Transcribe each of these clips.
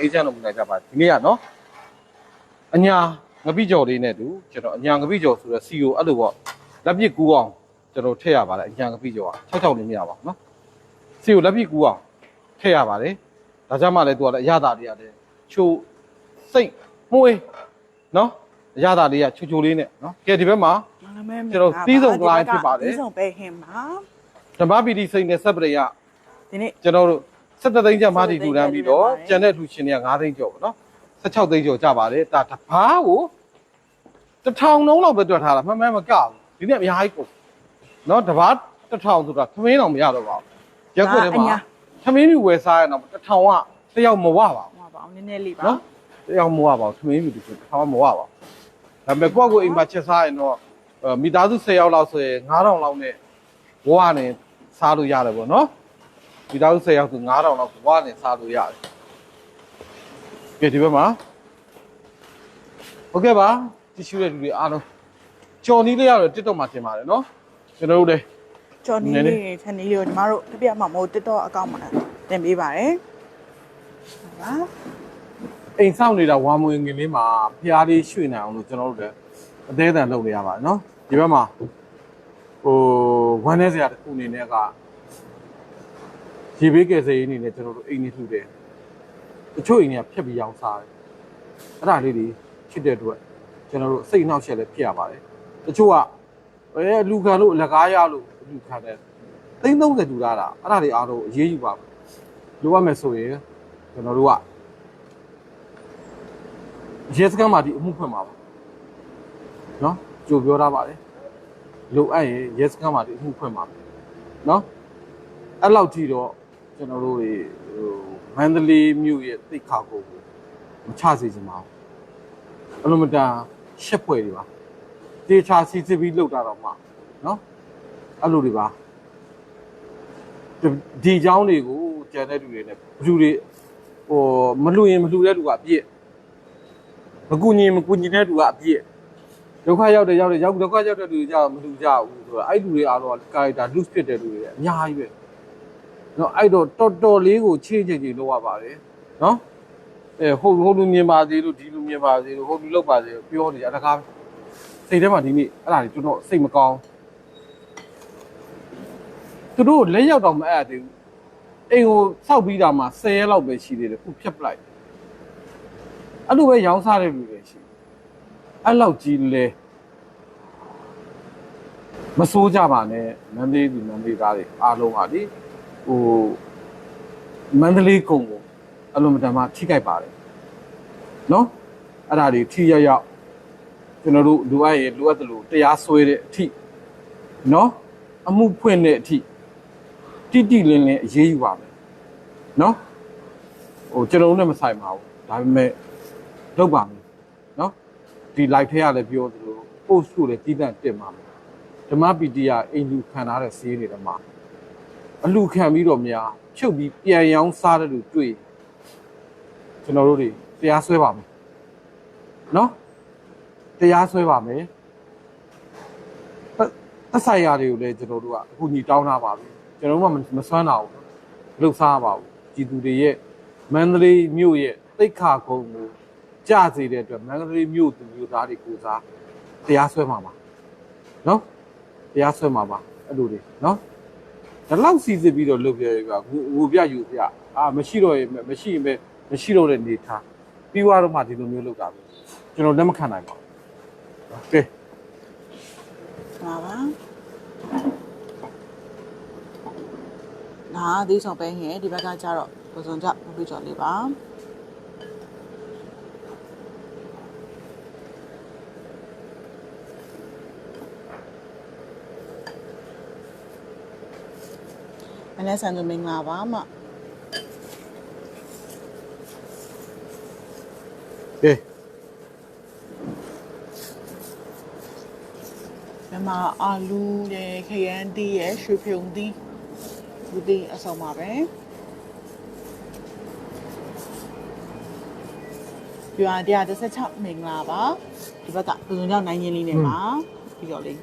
အေးချမ်းလို့မလိုက်ကြပါဒီနေ့ကနော်အညာငပိကြော်လေးနဲ့တူကျွန်တော်အညာငပိကြော်ဆိုတော့စီကိုအဲ့လိုပေါ့လက်ပြစ်ကူးအောင်ကျွန်တော်ထည့်ရပါတယ်အညာငပိကြော်က66လေးမရပါဘူးနော်စီကိုလက်ပြစ်ကူးအောင်ထည့်ရပါတယ်ဒါကြောင့်မှလည်းသူကလည်းအရသာတွေရတယ်ချိုးစိတ်မှုေးနော်အရသာလေးကချိုချိုလေးနဲ့နော်ကဲဒီဘက်မှာကျွန်တော်တီးဆုံကလိုင်းဖြစ်ပါတယ်တီးဆုံပဲဟင်ပါဓမ္မပီတိစိတ်နဲ့ဆက်ပရိယဒီနေ့ကျွန်တော်တို့ 17သိန်းကျပ်မာတီထူတန်းပြီးတော့17သိန်းကျန်တဲ့ထူရှင်တွေက9သိန်းကျော်ပေါ့နော်16သိန်းကျော်ကြပါတယ်ဒါတဘာကိုတစ်ထောင်လုံးလောက်ပဲတွက်ထားတာမှန်မှန်မကဘူးဒီနေ့အများကြီးကုန်နော်တဘာတစ်ထောင်ဆိုတာသမင်းတော့မရတော့ပါဘူးရက်ွက်ထဲမှာသမင်းမြူဝယ်စားရတော့တစ်ထောင်ကတစ်ယောက်မဝပါဘူးဟောပါအောင်နည်းနည်းလေးပါနော်တစ်ယောက်မဝပါဘူးသမင်းမြူတစ်ခုတစ်ထောင်ကမဝပါဘူးဒါပေမဲ့ကိုယ့်ကိုယ်အိမ်မှာချက်စားရင်တော့အဲမိသားစု10ယောက်လောက်ဆိုရင်9000လောက်နဲ့ဘဝနဲ့စားလို့ရတယ်ပေါ့နော် ဒီတောက်10ရောက်ဆို9000လောက်ဘဝနဲ့စားလို့ရတယ်။ကဲဒီဘက်မှာဟုတ်ကဲ့ပါတီရှူတဲ့လူတွေအားလုံးကြော်နီးလေးရတော့ TikTok မှာတင်ပါတယ်နော်။ကျွန်တော်တို့လည်းကျော်နီနည်းနည်းလေးချန်နီလေးကိုညီမတို့တပြက်မှမဟုတ် TikTok အကောင့်မှာတင်ပေးပါတယ်ဟာအိမ်ဆောင်နေတာဝါမွေငင်လေးမှာဖျားလေးရွှေ့နေအောင်လို့ကျွန်တော်တို့လည်းအသေးအံလုပ်နေရပါတယ်နော်။ဒီဘက်မှာဟိုဝမ်းနေစရာတစ်ခုအနေနဲ့က ရေဘေးကယ်ဆယ်ရေးအနေနဲ့ကျွန်တော်တို့အိမ်နေထူတယ်။တချို့အိမ်တွေကဖြတ်ပြီးရောင်းစားတယ်။အဲ့ဒါလေးတွေချစ်တဲ့အတွက်ကျွန်တော်တို့စိတ်နှောက်ရှက်လည်းဖြစ်ရပါတယ်။တချို့ကအဲလူခံလို့လက်ကားရလို့လူခံတယ်။သိန်း30တူလာတာအဲ့ဒါတွေအားလုံးအရေးယူပါဘူးလိုရမယ်ဆိုရင်ကျွန်တော်တို့ကရဲစခန်းမှာဒီအမှုဖွင့်ပါပါနော်ကြိုပြောထားပါတယ်လိုအပ်ရင်ရဲစခန်းမှာဒီအမှုဖွင့်ပါမယ်နော်အဲ့လောက်ထိတော့ ကျွန်တော်တို့တွေဟိုမန္တလေးမြို့ရဲ့တိတ်ခါကိုကိုမချစေချင်ပါဘူးအလုံးမတန်ရှက်ဖွယ်တွေပါတေချာစီစစ်ပြီးလောက်တာတော့မှနော်အဲ့လိုတွေပါဒီဒီเจ้าတွေကိုကြံတဲ့လူတွေနဲ့ဘယ်သူတွေဟိုမလှူရင်မလှူတဲ့လူကအပြစ် မကူညီမကူညီတဲ့သူကအပြည့်ဒုက္ခရောက်တယ်ရောက်တယ်ရောက်ဒုက္ခရောက်တဲ့လူကြောင့်မလူကြဘူးဆိုတော့အဲ့လူတွေအားလုံးက character loose ဖြစ်တဲ့လူတွေအများကြီးပဲ နော်အဲ့တော့တော်တော်လေးကိုချေချင်ချင်လုပ်ရပါတယ်နော်အဲဟိုဟိုလူမြင်ပါစေလို့ဒီလူမြင်ပါစေလို့ဟိုလူလောက်ပါစေလို့ပြောနေကြတကားစိတ်ထဲမှာဒီနေ့အဲ့ဒါတွေတော်တော်စိတ်မကောင်းသူတို့လက်ရောက်တော့မအပ်သေးဘူးအိမ်ကိုစောက်ပြီးတာမှာ10ရက်လောက်ပဲရှိသေးတယ်ခုဖြတ်ပလိုက်အဲ့လိုပဲရောင်းစားတဲ့လူတွေရှိအဲ့လောက်ကြီးလဲမစိုးကြပါနဲ့မန္တလေးဒီမန္တလေးသားတွေအားလုံးဟာဒီ ဟိုမန္တလေးကုံကိုအလွန်တမာထိခိုက်ပါတယ်နော်အဲ့ဒါတွေထိရောက်ရောက်ကျွန်တော်တို့လူအပ်ရေလူအပ်တယ်လို့တရားစွဲတဲ့အထိနော်အမှုဖွင့်တဲ့အထိတိတိလင်းလင်းအရေးယူပါမယ်နော်ဟိုကျွန်တော်တို့လည်းမဆိုင်ပါဘူးဒါပေမဲ့လုပ်ပါမယ်နော်ဒီ live ထဲကလည်းပြောသလို post ကိုလည်းတည်တံ့တင်ပါမယ်ဓမ္မပီတိယအင်ဂျူခံထားတဲ့စီးတွေတမှာ အလူခံပြီးတော့များချုပ်ပြီးပြန်ရောင်းစားတဲ့လူတွေ့ကျွန်တော်တို့တွေတရားစွဲပါမယ်နော်တရားစွဲပါမယ်သက်ဆိုင်ရာတွေကိုလည်းကျွန်တော်တို့ကအခုညီတောင်းထားပါပြီကျွန်တော်တို့ကမစွမ်းတာဘူးလှုပ်ရှားပါဘူးကြည်သူတွေရဲ့မန္တလေးမြို့ရဲ့တိတ်ခါကုန်းကိုကြစေတဲ့အတွက်မန္တလေးမြို့သူမြို့သားတွေကိုစားတရားစွဲမှာပါနော်တရားစွဲမှာပါအဲ့လိုတွေနော် ဒီလောက်စီစစ်ပြီးတော့လုပ်ပြရပြဟိုပြယူပြအာမရှိတော့ရင်မရှိရင်ပဲမရှိတော့တဲ့နေထားပြီးသွားတော့မှဒီလိုမျိုးလုပ်တာပဲကျွန်တော်လက်မခံနိုင်ပါဘူးကဲပါပါနာဒီဆောင်ပဲဟင်ဒီဘက်ကကျတော့ပစုံကြပူကျော်လေးပါ မနေ့ဆန်သူမင်္ဂလာပါမကဲမြမအာလူရဲ့ခရမ်းတီးရဲ့ရွှေဖြုံတီးဒီတီးအဆောင်ပါပဲပြာ116မင်္ဂလာပါဒီဘက်ကပုံစံကြောင့်နိုင်ရင်လေးနဲ့ပါပြီးတော့လေး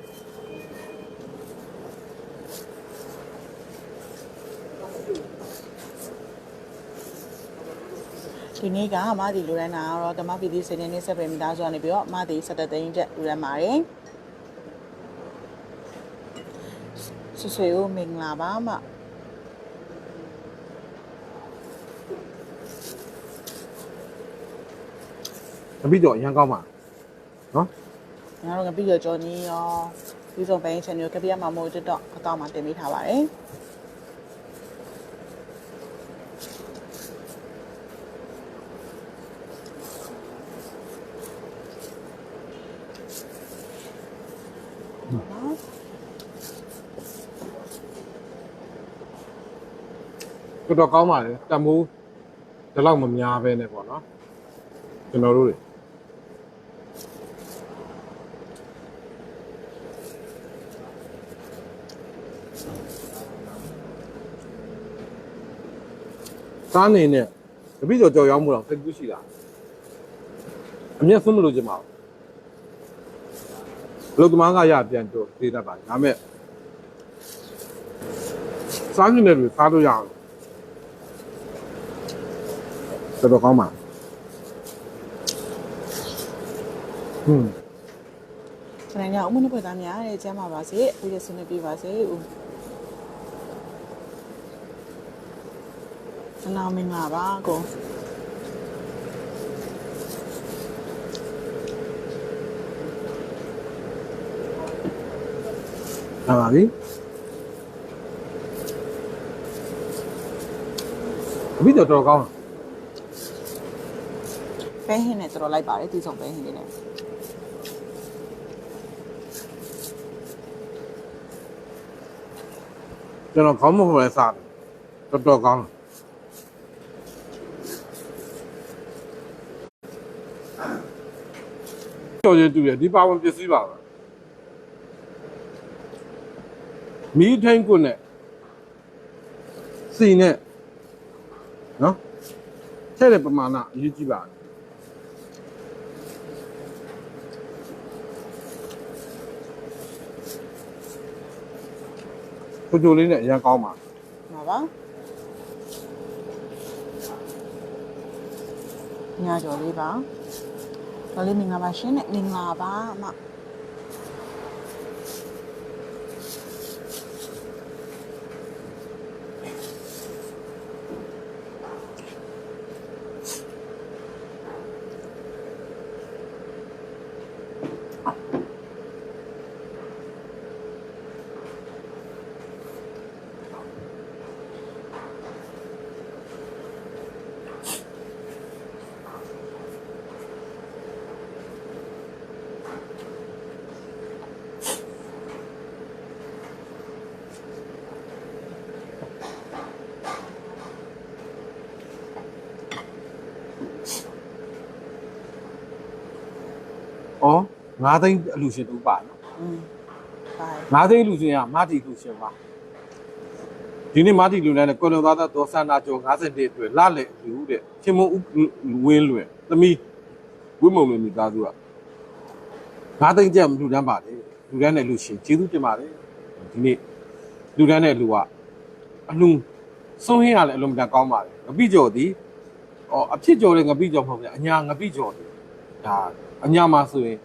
ဒီနေ့ကမသည်လူရန်နာကတော့ဓမ္မပီတိစေနေနေဆက်ပဲမိသားစုကနေပြီးတော့မသည်ဆက်တဲ့သိန်းချက်လူရန်ပါတယ်ဆွဆွေကိုမင်္ဂလာပါမတပိတော့အရင်ကောင်းပါနော်ကျွန်တော်တို့ကပြီးတော့ကြော်နီရောပြီးဆုံးပိုင်း channel ကပြရမှာမို့တော့အကောင့်မှာတင်ပေးထားပါတယ် နော်တော်တော်ကောင်းပါလေတမိုးဒီလောက်မများပဲနဲ့ပေါ့နော်ကျွန်တော်တို့တွေစားနေနဲ့တပိတော့ကြော်ရောက်မှုတော့စိတ်ကူးရှိတာအမျက်ဆုံးမလို့ချင်ပါဘူး ဘလို့တမန်ကရပြန်တော့သေးတတ်ပါဒါပေမဲ့စားနေတယ်လို့စားလို့ရအောင်တော်တော်ကောင်းပါဟွန်းကျွန်တော်ညအမှုနှစ်ဖွဲ့သားများတဲ့ကျမ်းပါပါစေပြီးရစနေပြပါစေဦးအနာမင်္ဂလာပါကို လာပါပြီအပြီးတော့တော်တော်ကောင်းတယ်ပဲဟင်းနဲ့တော်တော်လိုက်ပါတယ်ဒီဆုံးပဲဟင်းလေးနဲ့ကျွန်တော်ခေါင်းမဟုတ်ပဲစားတယ်တော်တော်ကောင်းတယ်ကျော်ရည်တူတယ်ဒီပါဝင်ပစ္စည်းပါပဲ မီးထိန်ကွနဲ့စီနဲ့နော်ထည့်တဲ့ပမာဏအရေးကြီးပါတယ်ချိုချိုလေးနဲ့အရင်ကောင်းပါမှာပါညာကျော်လေးပါတော်လေးမင်္ဂလာပါရှင်နဲ့မင်္ဂလာပါအမ ဩ9သိန်းအလူရှင်တူပါနော်อืมပါ9သိန်းအလူရှင်ကမာတီလူရှင်ပါဒီနေ့မာတီလူနဲ့ကွယ်လွန်သွားသောဒေါ်ဆန္ဒကျော်50နှစ်အတွက်လလေလူတဲ့ချင်းမုံဝင်းလွင်သမီးဝိမုံလွင်မိသားစုက9သိန်းကျပ်လူတန်းပါတယ်လူတန်းနဲ့လူရှင်ကျေးဇူးတင်ပါတယ်ဒီနေ့လူတန်းနဲ့လူကအလူဆုံးဟင်းရလဲအလုံးမတန်ကောင်းပါတယ်ငပိကျော်သည်ဩအဖြစ်ကျော်တဲ့ငပိကျော်မဟုတ်ဘူးအညာငပိကျော်တယ်ဒါ အညာမှာဆိုရင်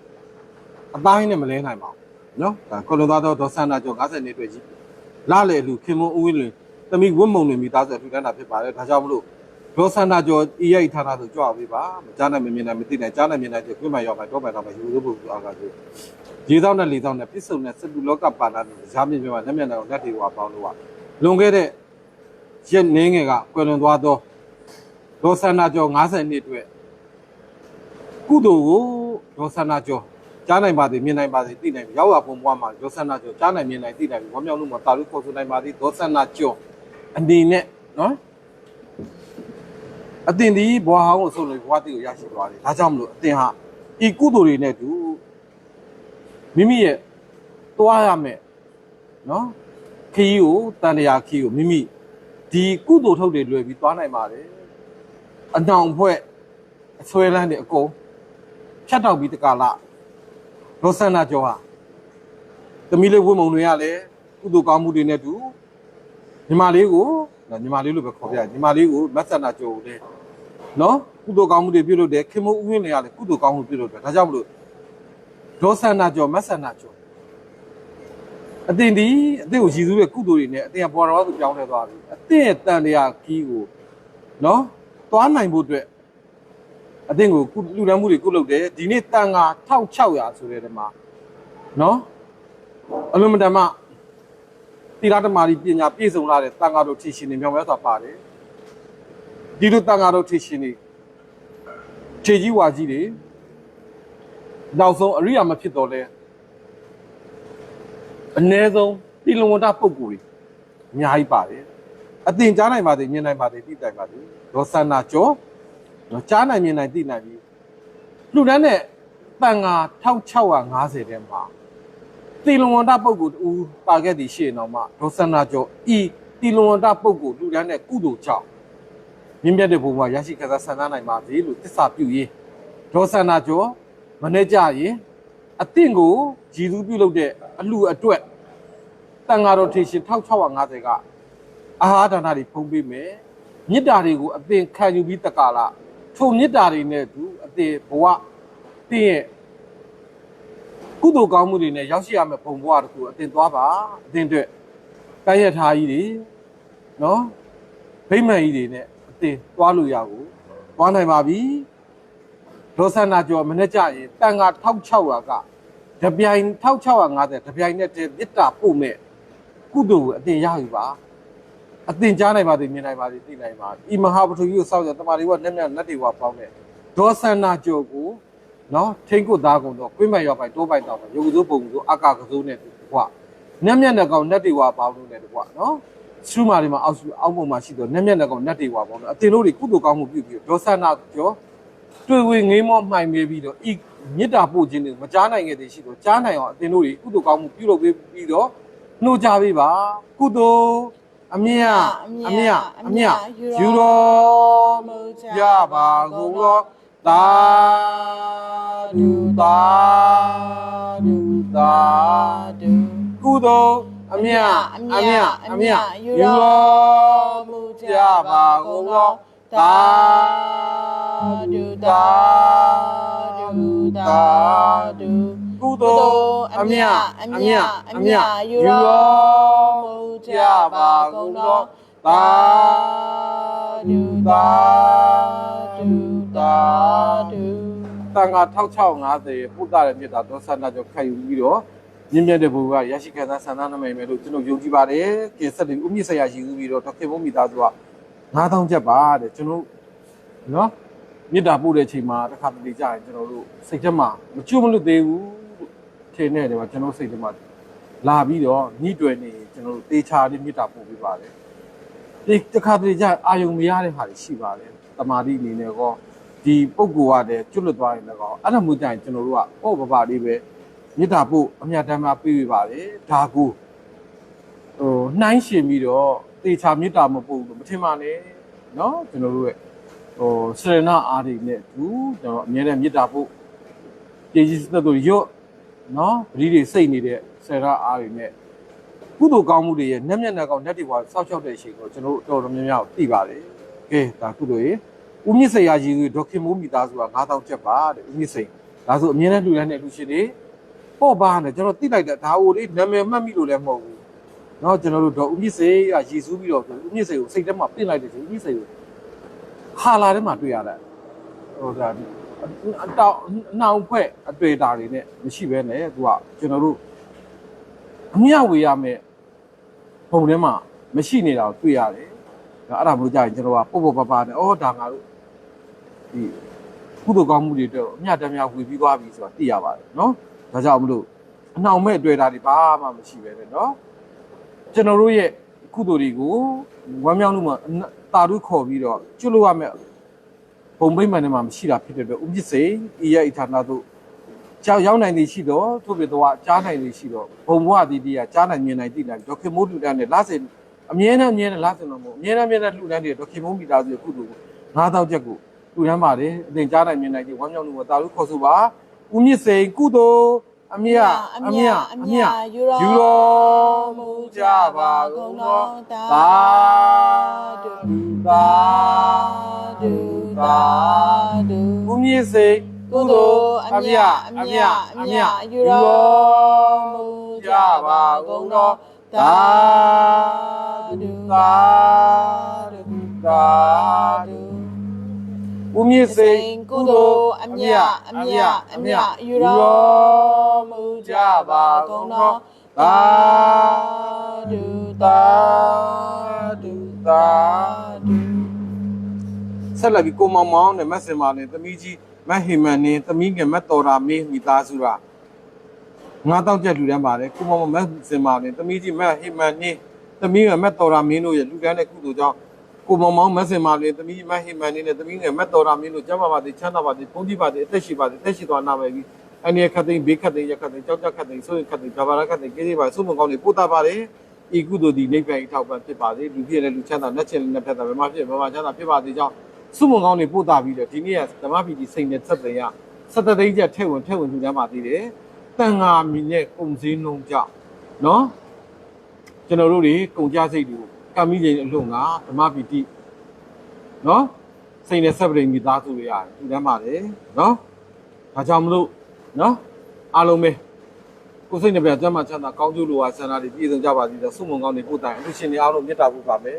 အတိုင်းနဲ့မလဲနိုင်ပါဘူးနော်ဒါကွန်လွန်သားတော့ဒေါ်ဆန္ဒကျော်50နှစ်အတွက်ကြီးလာလေလူခင်မွန်ဦးဝင်းလွင်တမိဝတ်မုံလွင်မိသားစုထူထမ်းတာဖြစ်ပါတယ်ဒါကြောင့်မလို့ဒေါ်ဆန္ဒကျော်ဤရိတ်ဌာနဆိုကြွပေးပါမကြားနိုင်မမြင်နိုင်မသိနိုင်ကြားနိုင်မြင်နိုင်တဲ့ခွင့်မှရောက်မှတော့မှတော့မှယူလို့ဖို့အားကားဆိုရေသောက်နဲ့လေသောက်နဲ့ပြစ္ဆုတ်နဲ့စတုလောကပါဏာနဲ့ကြားမြင်ပြမှာလက်မျက်နှာကိုလက်တွေဝါပေါင်းလို့ကလွန်ခဲ့တဲ့ရက်နင်းငယ်ကကွယ်လွန်သွားသောဒေါ်ဆန္ဒကျော်50နှစ်အတွက်ကုသိုလ်ကို ဒေါ်ဆန္ဒကျော်ကြားနိုင်ပါသည်မြင်နိုင်ပါသည်သိနိုင်ပြီရောက်ရပုံပွားမှာဒေါသနာကျော်ကြားနိုင်မြင်နိုင်သိနိုင်ပြီဝမ်းမြောက်လို့မှာတာလို့ခေါ်ဆိုနိုင်ပါသည်ဒေါသနာကျော်အနေနဲ့နော်အတင်ဒီဘွားဟောင်းကိုဆုံးလို့ဘွားတိကိုရရှိသွားတယ်ဒါကြောင့်မလို့အတင်ဟာဤကုသိုလ်တွေနဲ့တူမိမိရဲ့တွားရမယ်နော်ခီးကိုတန်တရာခီးကိုမိမိဒီကုသိုလ်ထုတ်တွေလွယ်ပြီးတွားနိုင်ပါတယ်အနောင်ဖွဲ့အဆွဲလန်းတွေအကုန် ဖြတ်တောက်ပြီးတကလားဒေါ်ဆန္ဒကျော်ဟာသမီးလေးဝင်းမုံတွေရလဲကုသိုလ်ကောင်းမှုတွေနဲ့တူညီမလေးကိုညီမလေးလို့ပဲခေါ်ပြညီမလေးကိုမတ်ဆန္ဒကျော်ကိုလည်းနော်ကုသိုလ်ကောင်းမှုတွေပြုလုပ်တယ်ခင်မိုးဥယျာဉ်တွေကလည်းကုသိုလ်ကောင်းမှုပြုလုပ်တယ်ဒါကြောင့်မလို့ဒေါသနာကျော်မဆန္ဒကျော်အတင်ဒီအတင်ကိုရည်စူးတဲ့ကုသိုလ်တွေနဲ့အတင်ကပေါ်တော်သူပြောင်းလဲသွားပြီအတင်ရဲ့တန်တရားခီးကိုနော်သွားနိုင်ဖို့အတွက် အတင်ကိုကုလူတန်းမှုတွေကုလုပ်တယ်ဒီနေ့တန်က1600ဆိုတဲ့တည်းမှာနော်အလုံးမတန်မှတိရဓမ္မာရီပညာပြည့်စုံလာတဲ့တန်ဃာတော်ထီရှင်တွေမြောင်မြတ်စွာပါတယ်ဒီလိုတန်ဃာတော်ထီရှင်တွေခြေကြီးဝါကြီးတွေနောက်ဆုံးအရိယာမဖြစ်တော့လဲအ ਨੇ ဆုံးတိလဝန္တပုဂ္ဂိုလ်တွေအများကြီးပါတယ်အတင်ကြားနိုင်ပါသေးမြင်နိုင်ပါသေးသိနိုင်ပါသေးဒေါသနာကျော် တော့ကြားနိုင်မြင်နိုင်သိနိုင်ပြီလူတန်းတဲ့တန်ဃာ1650တဲမှာတိလဝန္တပုဂ္ဂိုလ်တူပါခဲ့သည်ရှေ့တော့မှဒေါသနာကျော်ဤတိလဝန္တပုဂ္ဂိုလ်လူတန်းတဲ့ကုသိုလ်ကြောင့်မြင့်မြတ်တဲ့ဘုံမှာရရှိခစားဆန္ဒနိုင်ပါစေလို့တစ္ဆာပြုရေးဒေါသနာကျော်မနေ့ကြရင်အတင့်ကိုရည်သူပြုလုပ်တဲ့အလှအတွက်တန်ဃာတော်ထေရှင်1650ကအာဟာရဒါနတွေဖုံးပေးမယ်မေတ္တာတွေကိုအသင်ခံယူပြီးတက္ကလာ ထိုမေတ္တာတွေနဲ့သူအသင်ဘဝတင့်ရဲ့ကုသိုလ်ကောင်းမှုတွေနဲ့ရောက်ရှိရမယ့်ဘုံဘဝတခုအသင်သွားပါအသင်အတွက်ကဲရထားကြီးတွေနော်ဗိမ္မာန်ကြီးတွေနဲ့အသင်သွားလို့ရကိုသွားနိုင်ပါပြီဒေါသနာကျော်မနေ့ကျရင်တန်ဃာ1600ကတပြိုင်1650တပြိုင်နဲ့တည်းမေတ္တာပို့မဲ့ကုသိုလ်ကိုအသင်ရယူပါ အတင်ကြားနိုင်ပါသည်မြင်နိုင်ပါသည်သိနိုင်ပါသည်ဤမဟာပထဝီကိုစောင့်ကြတမာရီကနဲ့မြတ်နတ်တွေကပေါင်းတဲ့ဒေါသနာကြောကိုနော်ထိန်ကုတ်သားကုန်တော့ကွင်းမဲ့ရောက်ပိုင်တိုးပိုင်တော့ရုပ်စိုးပုံစိုးအကကစိုးနဲ့တူကွာနတ်မြတ်နဲ့ကောင်နတ်တွေကပေါင်းလို့နဲ့တူကွာနော်စူးမာတွေမှာအောက်စုအောက်ပုံမှာရှိတော့နတ်မြတ်နဲ့ကောင်နတ်တွေကပေါင်းတော့အတင်လို့တွေကုသိုလ်ကောင်းမှုပြုပြီးဒေါသနာကြောတွေ့ဝေငေးမောမှိုင်မေးပြီးတော့ဤမေတ္တာပို့ခြင်းတွေမကြားနိုင်ခဲ့သေးရှိတော့ကြားနိုင်အောင်အတင်တို့တွေကုသိုလ်ကောင်းမှုပြုလုပ်ပေးပြီးတော့နှိုးကြပေးပါကုသိုလ် အမြတ်အမြတ်အမြတ်ယူတော်မူကြပါကုန်သောသာဓုသာဓုသာဒုကုသိုလ်အမြတ်အမြတ်အမြတ်ယူတော်မူကြပါကုန်သောသာဓုသာဓုသာဒုကု သိုလ်အမြတ်အမြတ်အမြတ်ယူတော်မူကြပါကုန်သောသာဓုသာဓုသာဓုတန်ခါ6650ပုဒ်တာရဲ့မြတ်တာသောဆန္ဒကြောင့်ခံယူပြီးတော့မြင့်မြတ်တဲ့ဘုရားရရှိခံစားဆန္ဒနမိတ်မယ်လို့ကျွန်တော်ယုံကြည်ပါတယ်။ကဲဆက်ပြီးဥမြင့်ဆရာရှိဦးပြီးတော့ဒေါက်တာဘုံမိသားစုက9000ကျပ်ပါတဲ့ကျွန်တော်နော်မြစ်တာပို့တဲ့အချိန်မှာတစ်ခါတလေကြာရင်ကျွန်တော်တို့စိတ်ထဲမှာမချွတ်မလွတ်သေးဘူးလို့ ထင်နေတယ်မှာကျွန်တော်စိတ်ထဲမှာလာပြီးတော့ညှိတွယ်နေကျွန်တော်တို့တေချာလေးမြစ်တာပို့ပေးပါတယ်ဒီတစ်ခါတလေကြာအာယုံမရတဲ့ဟာတွေရှိပါတယ်တမာတိအနေနဲ့ကောဒီပုံကူကတည်းကျွတ်လွတ်သွားရင်လည်းကောအဲ့ဒါမျိုးကြာရင်ကျွန်တော်တို့ကပေါ့ပပလေးပဲမြစ်တာပို့အမြတ်တမ်းမှာပေးပေးပါတယ်ဒါကူဟိုနှိုင်းရှင်ပြီးတော့တေချာမြစ်တာမပို့ဘူးလို့မထင်ပါနဲ့เนาะကျွန်တော်တို့ရဲ့ ဟိုစရဏအားတွေနဲ့သူကျွန်တော်အမြဲတမ်းမေတ္တာဖို့ပြည်ကြီးစသက်တို့ရွတ် နော်ပတိတွေစိတ်နေတဲ့ဆရာအားတွေနဲ့ကုသိုလ်ကောင်းမှုတွေရဲ့နက်မြက်နက်ကောင်းနက်တွေပါစောက်ရှောက်တဲ့အချိန်ကိုကျွန်တော်တော်တော်များများသိပါတယ်။ကဲဒါကုသိုလ်ရေးဦးမြင့်ဆရာကြီးဒေါခင်မိုးမိသားစုက9000ကျပ်ပါတဲ့ဦးမြင့်စိန်ဒါဆိုအမြင်နဲ့လူတိုင်းနဲ့လူရှင်တွေပေါ့ပါနဲ့ကျွန်တော်သိလိုက်တဲ့ဒါ ਉਹ လေးနာမည်မှတ်မိလို့လည်းမဟုတ်ဘူး။နော်ကျွန်တော်တို့ဒေါဦးမြင့်စိန်ကရည်စူးပြီးတော့ဦးမြင့်စိန်ကိုစိတ်ထဲမှာပြင်လိုက်တဲ့ချိန်ဦးမြင့်စိန်ကိုခါလာထဲမှာတွေ့ရတာဟိုဒါ အတောက်နှောင်ဖွဲ့အတွေ့အတာတွေနဲ့မရှိဘဲနဲ့သူကကျွန်တော်တို့အမြဝေရမယ်ပုံထဲမှာမရှိနေတာကိုတွေ့ရတယ်အဲ့ဒါမလို့ကြာရင်ကျွန်တော်ကပုတ်ပုတ်ပပနဲ့အော်ဒါငါတို့ဒီကုသိုလ်ကောင်းမှုတွေအတွက်အမြတ်တမ်းများဝေပြီးသွားပြီဆိုတာသိရပါတယ်နော်ဒါကြောင့်မလို့အနှောင်မဲ့အတွေ့အတာတွေဘာမှမရှိပဲနဲ့နော်ကျွန်တော်တို့ရဲ့ကုသိုလ်တွေကိုဝမ်းမြောက်မှုမှာတာတုခေါ်ပြီးတော့ကျွလို့ရမယ့် ပုံပိမှန်ထဲမှာမရှိတာဖြစ်တဲ့အတွက်ဥပ္ပစေဤရဲ့ဣထာနာတို့ကြောက်ရောက်နိုင်နေရှိတော့သူ့ပြတော့ကြားနိုင်နေရှိတော့ဘုံဘဝတည်တည်ကကြားနိုင်မြင်နိုင်သိနိုင်ဒေါခင်မိုးလူတန်းနဲ့လာစင်အမြဲတမ်းအမြဲတမ်းလာစင်တော့မဟုတ်အမြဲတမ်းအမြဲတမ်းလူတန်းတွေဒေါခင်မိုးမိသားစုရဲ့ကုသိုလ်ကို9000ချက်ကိုလူတန်းပါတယ်အတင်ကြားနိုင်မြင်နိုင်သိဝမ်းမြောက်မှုမှာတာရုခေါ်ဆိုပါဥမြင့်စိန်ကုသိုလ်အမြတ်အမြတ်အမြတ်ယူတော်မူကြပါကုန်သောသာဓုသာဓု သာဓုဦးမြင့်စိတ်ကုသိုလ်အမြတ်အမြတ်အမြတ်ယူတော်မူကြပါကုန်သောသာဓုသာဓုသာဓုဦးမြင့်စိတ်ကုသိုလ်အမြတ်အမြတ်အမြတ်ယူတော်မူကြပါကုန်သောသာဓုသာဓုသာဓု ဆက်လက်ပြီးကိုမောင်မောင်နဲ့မက်စင်မာနဲ့သမီးကြီးမက်ဟီမန်နဲ့သမီးငယ်မက်တော်ရာမေးမိသားစုကငါတောက်ချက်လူတန်းပါတယ်ကိုမောင်မောင်မက်စင်မာနဲ့သမီးကြီးမက်ဟီမန်နဲ့သမီးငယ်မက်တော်ရာမင်းတို့ရဲ့လူတန်းတဲ့ကုသိုလ်ကြောင့်ကိုမောင်မောင်မက်စင်မာနဲ့သမီးကြီးမက်ဟီမန်နဲ့သမီးငယ်မက်တော်ရာမင်းတို့ကျမ်းမာပါစေချမ်းသာပါစေဘုန်းကြီးပါစေအသက်ရှိပါစေအသက်ရှိသွားနာမယ်ပြီးအနေခတ်သိမ်းဘေးခတ်သိမ်းရခတ်သိမ်းကြောက်ကြခတ်သိမ်းဆိုရင်ခတ်သိမ်းဂျာဘာရာခတ်သိမ်းကိရိပါစုမကောင်းတွေပို့တာပါတယ်ဤကုသိုလ်ဒီနိဗ္ဗာန်အထောက်ပံ့ဖြစ်ပါစေလူဖြစ်လည်းလူချမ်းသာလက်ချင်လည်းလက်ဖက်သာဘယ်မှာဖြစ်ဘယ်မှာချမ်းသာဖြစ်ပါစေကြောင်း စုမုံကောင်းတွေပို့တာပြီးတော့ဒီနေ့ကဓမ္မပီတိစိတ်နဲ့သက်တဲ့ရစက်တသိန်းချက်ထဲဝင်ထဲဝင်ထူတန်းပါသေးတယ်တန်ငါမီနဲ့ကုံစင်းလုံးကြောင့်နော်ကျွန်တော်တို့တွေကုံကြစိတ်တွေကိုကံမိခြင်းအလို့ငါဓမ္မပီတိနော်စိတ်နဲ့ဆက်ပရိမိသားစုတွေရတယ်ထူတန်းပါတယ်နော်ဒါကြောင့်မလို့နော်အားလုံးပဲကိုယ်စိတ်နဲ့ပြန်ကျမ်းမာချမ်းသာကောင်းကျိုးလိုဝါဆန္ဒတွေပြည့်စုံကြပါစေတော့စုမုံကောင်းတွေပို့တိုင်အလူရှင်တွေအားလုံးမေတ္တာပို့ပါမယ်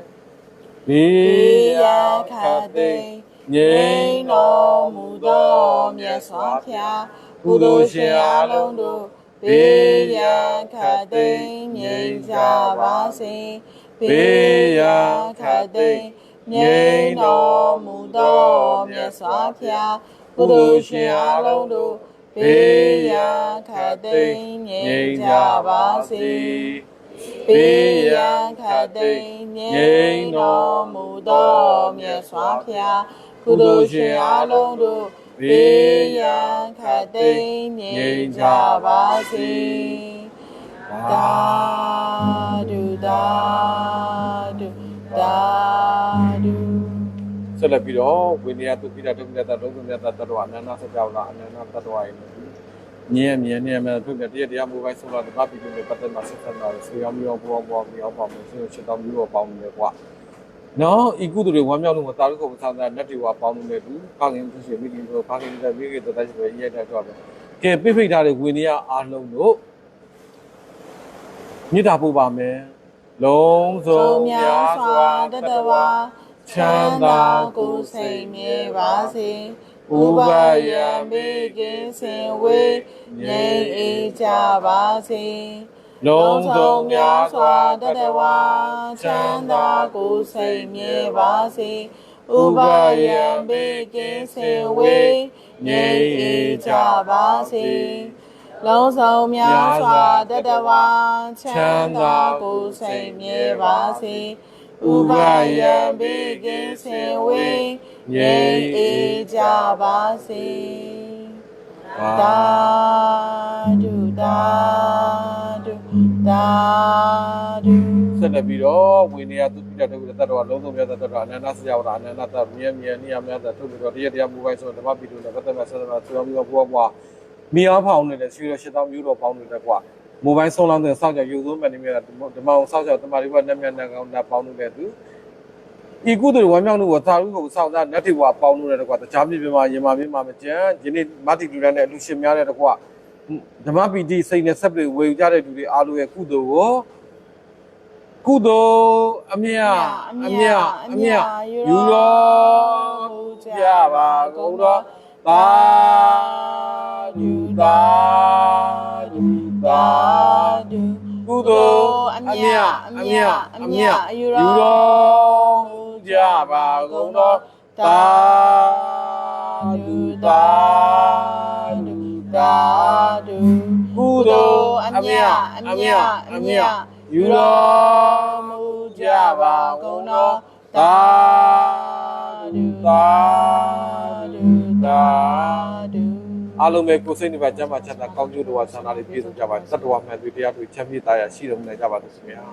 ဘေေးယရခခတ်တိသိမ်းငြိမ်းတော်မူသောမြတ်စွာဘုရားကုသိုလ်ရှင်အလုံးတို့ဘေးရန်ခတ်သိမ်းငြိမ်းကြပါစေဘေးရန်ခတ်သိမ်းငြိမ်းတော်မူသောမြတ်စွာဘုရားကုသိုလ်ရှင်အလုံးတို့ဘေးရန်ခတ်သိမ်းငြိမ်းကြပါစေ ဘေးရန်ခတ်သိမ်းငြိမ်းတော်မူသောမြတ်စွာဘုရားကုသိုလ်ရှင်အလုံးတို့ဘေးရန်ခတ်သိမ်းငြိမ်းကြပါစေသာဓုသာဓုသာဓုဆက်လက်ပြီးတော့ဝိနည်းတုပိတာဒုက္ခတဒုက္ခမြတ်တတ္တဝအနန္တစကြောလာအနန္တတတ္တဝရဲ့ မြဲမြဲမြဲမြဲထုတ်ပြတရားတရားမူပိုင်းဆုံးတော့ဓမ္မပိတုနဲ့ပတ်သက်မှာဆက်ဆက်လာဆွေအောင်မျိုးဘောဘောမျိုးပေါ့မျိုးဆွေချစ်တော်မျိုးပေါ့မျိုးကွာနော်ဤကုသိုလ်တွေဝမ်းမြောက်လို့မတာလို့ကိုမဆန်းတဲ့နတ်တွေဝပေါင်းလို့လည်းသူကောင်းရင်သူရှိမိခင်တို့ဘာခင်တဲ့မိခင်တို့တိုက်ရှိပဲရဲတဲ့တော့ပဲကဲပြိဖိတ်ထားတဲ့ဝိနည်းအားလုံးတို့မြစ်တာပို့ပါမယ်လုံးစုံဆုံးမြမြားတ်စွာစွာတတတတဝဝါါချချမ်းမ်းသာသာကိုကိုယ်ယ်စိစိတ်တ်မြဲမြဲပါပါစေစေ ဥဥပပယံယံဘေဘေကကင်းင်းစစင်င်ဝေဝေးငြိမ်းအေးကြပါစေလုံးစုံများစွာတတတတဝါဝါချချမ်းမ်းသာသာကိုကိုယ်ယ်စိစိတ်တ်မြဲမြဲပါပါစေစေဥပယံဘေကင်းစင်ဝေငြိမ်းအေးကြပါစေလုံးစုံများစွာတတဝါချမ်းသာကိုယ်စိတ်မြဲပါစေ ဥပယံဘေကင်းစင်ဝေငြိမ်းအေးကြပါစေသာဓုသာဓုသာဓုဆက်လက်ပြီးတော့ဝိနည်းတုပိတဒုက္ခတတဝါလုံးစုံများစွာတတဝါအနန္တစကြောလာအနန္တတမြဲမြဲနိယမြတ်တထုတ်ပြီးတော့တရားတရားမူပိုင်းဆိုဓမ္မပိတုနဲ့ပတ်သက်မဲ့ဆက်ဆက်ဆွေးမျိုးဘောဘွားမိအားဖောင်းနေတဲ့ဆွေးရရှစ်တော်မျိုးတော်ပေါင်းနေတဲ့ကွာ မိုဘိုင်းဆုံးလောင်းတဲ့စောက်ကြရုပ်ဆုံးမှန်နေမြဲဓမ္မအောင်စောက်ကြတမာရီဘနက်မြတ်နတ်ကောင်းနတ်ပေါင်းနေတဲ့သူဤကုသိုလ်ဝမ်းမြောက်မှုကိုသာရုကိုစောက်သားနတ်ထေဝါပေါင်းနေတဲ့ကွာတခြားပြည်ပြမှာယမမင်းမှာမကြံဒီနေ့မတိတူရန်နဲ့အလူရှင်များတဲ့ကွာဓမ္မပီတိစိတ်နဲ့ဆက်ပြီးဝေယူကြတဲ့လူတွေအားလုံးရဲ့ကုသိုလ်ကိုကုသိုလ်အမြတ်အမြတ်အမြတ်ယူတော်ကြပါကုန်တော်သာဓုသာ အမြတ်အမြတ်အမြတ်ယူတော်ကြပါကုန်တော်သာဓုသာဓုသာဓုကုသိုလ်အမြတ်အမြတ်အမြတ်ယူတော်မူကြပါကုန်တော်သာဓုသာဓုသာဓု အားလုံးပဲကိုယ်စိတ်နှပါကျမ်းမာချမ်းသာကောင်းကျိုးတော်ဆန္ဒလေးပြည့်စုံကြပါသတ္တဝါမှန်တွေတရားတွေချမ်းမြေ့တရားရှိတော်မူနိုင်ကြပါသခင်ဗျာ